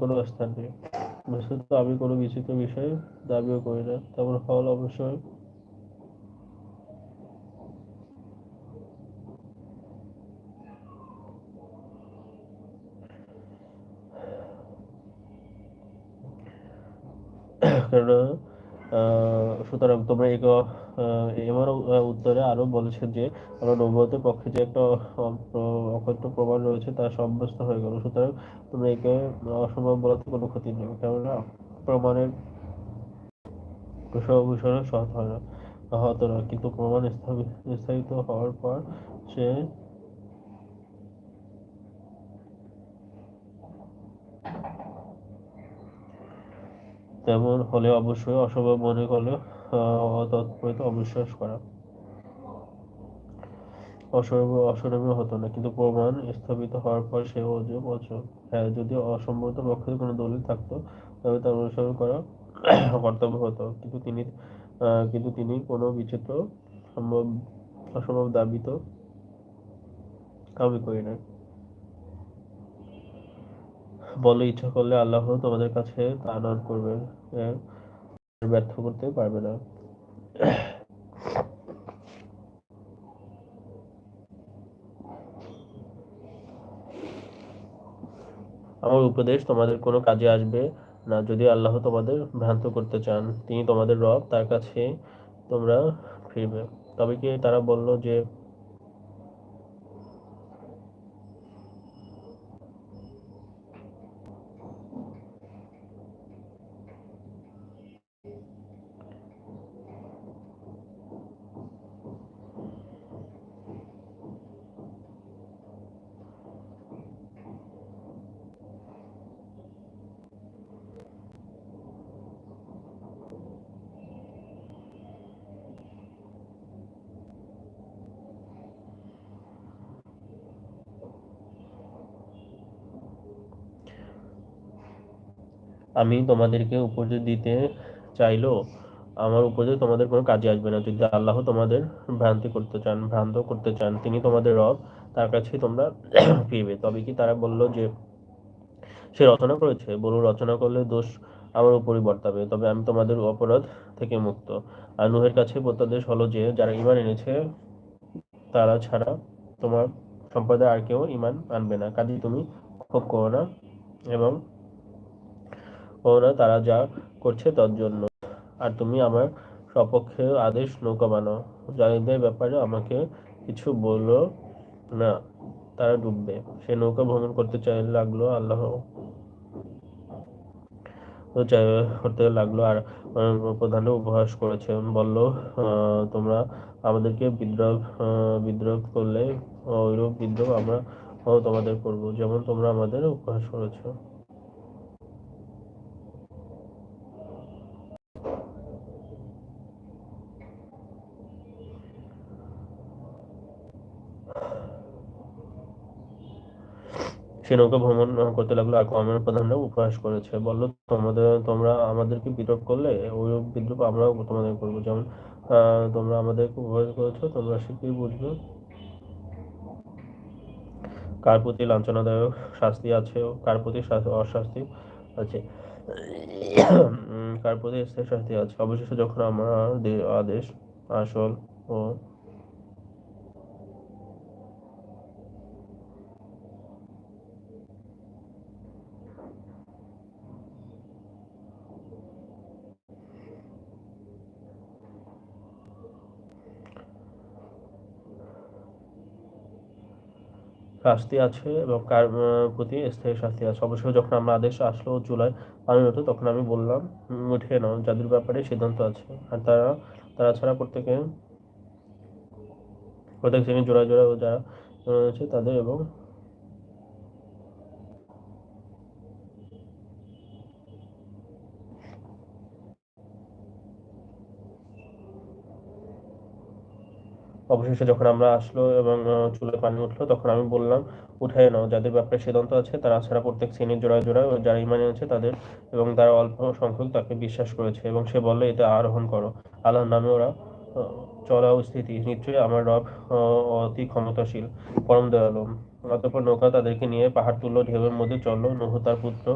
কোনো স্থান নেই বস্তুত আমি কোনো বিচিত্র বিষয়ে দাবিও করি না, তেমন ফল অবশ্যই। কেননা সুতরাং তোমরা এক এবার উত্তরে আরও বলেছে যে, আমরা নবতের পক্ষে যে একটা অকথ্য প্রমাণ রয়েছে তা সাব্যস্ত হয়ে গেল। সুতরাং তোমরা একে অসম্ভব বলাতে কোনো ক্ষতি নেই, কেননা প্রমাণের বিষয়ে সহজ হয় না হতো না কিন্তু প্রমাণ স্থাপিত হওয়ার পর সে তেমন হলে অবশ্যই অসম্ভব মনে করলে তৎপরিত অবিশ্বাস করা। অসম্ভব হতো না, কিন্তু প্রমাণ স্থাপিত হওয়ার পর সে অযোগ অচল হ্যাঁ যদি অসম্মত পক্ষে কোনো দলিল থাকতো, তবে তার অনুসরণ করা কর্তব্য হতো। কিন্তু তিনি কিন্তু তিনি কোনো বিচিত্র সম্ভব অসম্ভব দাবি তো আমি করি না বলে ইচ্ছা করলে আল্লাহ তোমাদের কাছে তা দান করবেন ব্যর্থ করতে পারবে না। আমার উপদেশ, তোমাদের কোনো কাজে আসবে না যদি আল্লাহ তোমাদের ভ্রান্ত করতে চান। তিনি তোমাদের রব, তার কাছে তোমরা ফিরবে। তবে কি তারা বলল যে আমি তোমাদেরকে উপদেশ দিতে চাইলেও আমার উপদেশ তোমাদের কোনো কাজে আসবে না। যদি আল্লাহ তোমাদের ভ্রান্তি করতে চান, ভ্রান্ত করতে চান, তিনি তোমাদের রব, তার কাছে তোমরা ফিরবে। তবে কি তারা বলল যে, সে রচনা করেছে বলু রচনা করলে দোষ আমার উপরই বর্তাবে, তবে আমি তোমাদের অপরাধ থেকে মুক্ত। আর নুহের কাছে প্রত্যাদেশ হলো যে, যারা ইমান এনেছে, তারা ছাড়া তোমার সম্প্রদায় আর কেউ ইমান আনবে না। কাজে তুমি ক্ষোভ করো না এবং ওরা তারা যা করছে তার জন্য। আর তুমি আমার সপক্ষে আদেশ নৌকা বানো জালিমদের ব্যাপারে আমাকে কিছু বলল না, তারা ডুববে। সে নৌকা ভ্রমণ করতে চাই লাগল আল্লাহ। করতে লাগল আর প্রধান উপহাস করেছে। বলল তোমরা আমাদেরকে বিদ্রোহ বিদ্রোহ করলে ওইরূপ বিদ্রোহ আমরা তোমাদের করব, যেমন তোমরা আমাদের উপহাস করেছ। সে নৌকা ভ্রমণ করতে লাগল আর কমের প্রধানরা উপহাস করেছে। বলল, তোমাদের, তোমরা আমাদেরকে বিদ্রোপ করলে, ওই বিদ্রোপ আমরাও তোমাদের করব। যেমন তোমরা আমাদেরকে উপহাস করেছ, তোমরা শীঘ্রই বুঝবে। কার প্রতি লাঞ্ছনাদায়ক শাস্তি আছে কার প্রতি অশাস্তি আছে? কার প্রতি শাস্তি আছে? অবশেষে যখন আমার আদেশ আসল ও শাস্তি আছে এবং কার প্রতি স্থায়ী শাস্তি আছে। অবশ্যই যখন আমার আদেশ আসলো জুলাই পানি হতো, তখন আমি বললাম উঠে নাও যাদের ব্যাপারে সিদ্ধান্ত আছে। আর তারা তারা ছাড়া প্রত্যেকে, প্রত্যেক শ্রেণির জোড়া জোড়া যারা আছে তাদের এবং অবশেষে যখন আমরা আসলো এবং চুলে পানি উঠল, তখন আমি বললাম উঠে নাও, যাদের ব্যাপারে সিদ্ধান্ত আছে, তারা ছাড়া প্রত্যেক শ্রেণির জোড়া জোড়া যারা ইমানে আছে তাদের এবং তারা অল্প সংখ্যক তাকে বিশ্বাস করেছে এবং সে বলল, এতে আরোহণ করো। আল্লাহর নামে ওরা চলা স্থিতি। নিশ্চয়ই আমার রব অতি ক্ষমতাশীল, পরম দয়ালু। অতঃপর নৌকা তাদেরকে নিয়ে পাহাড় তুললো, ঢেউয়ের মধ্যে চলল নহু তার পুত্র